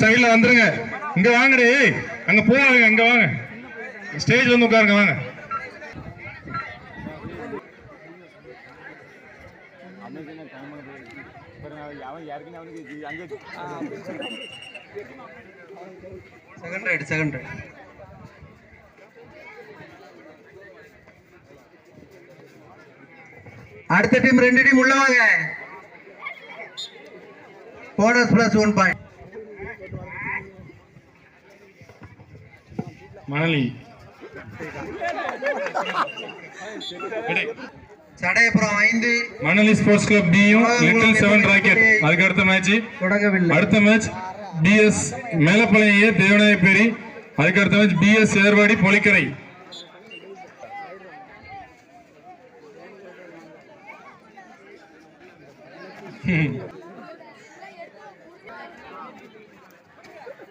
சைடுல வந்துருங்க. இங்க வாங்கடி. அங்க போவாங்க இங்க வாங்க. ஸ்டேஜில் வந்து உட்காருங்க வாங்க. செகண்ட் ரைட் செகண்ட் அடுத்த டீம் ரெண்டு டீம் உள்ள வாங்க. Bonus plus one point Manali. எடை. சடையப்புறம் ஐந்து. மணலி ஸ்போர்ட்ஸ் கிளப் பியும் லிட்டில் செவன் ராக்கெட் அதுக்கு அடுத்த மேட்ச் தொடங்கவில்லை. அடுத்த match BS Melapalayam A Devanayaperi. அதுக்கு அடுத்த மேட்ச் பிஎஸ் ஏர்வாடி பொலிக்கரை.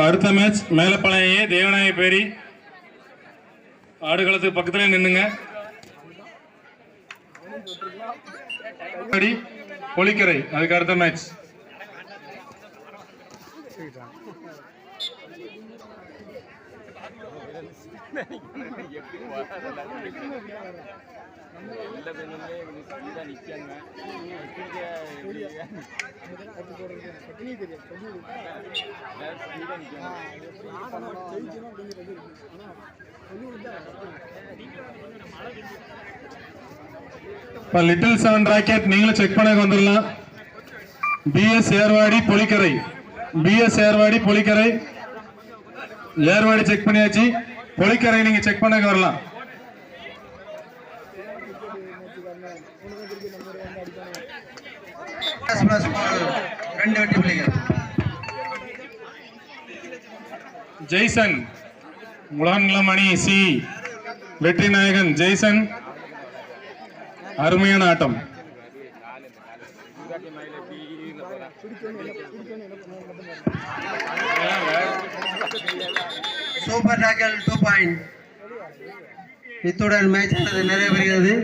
அடுத்த மேட்ச் மேலப்பாளையே தேவநாய பேரி. ஆடுகளத்துக்கு பக்கத்துல நின்னுங்க. பொலிக்கரை அதுக்கு அடுத்த மேட்ச் இப்போ லிட்டில் செவன் ராக்கெட் நீங்களும் செக் பண்ண வந்துடலாம். BS Ervadi Polikkarai. BS Ervadi Polikkarai. Ervadi check பண்ணியாச்சு. பொலிக்கரை நீங்க செக் பண்ண வரலாம். ரெண்டு வெட்டி பிள்ளைகள் ஜெய்சன் முலான்களமணி சி வெற்றி நாயகன் ஜெய்சன். அருமையான ஆட்டம். சூப்பர் டாக்கல் டூ பாயிண்ட் இத்துடன் மேட்ச் நிறைவு பெறுகிறது.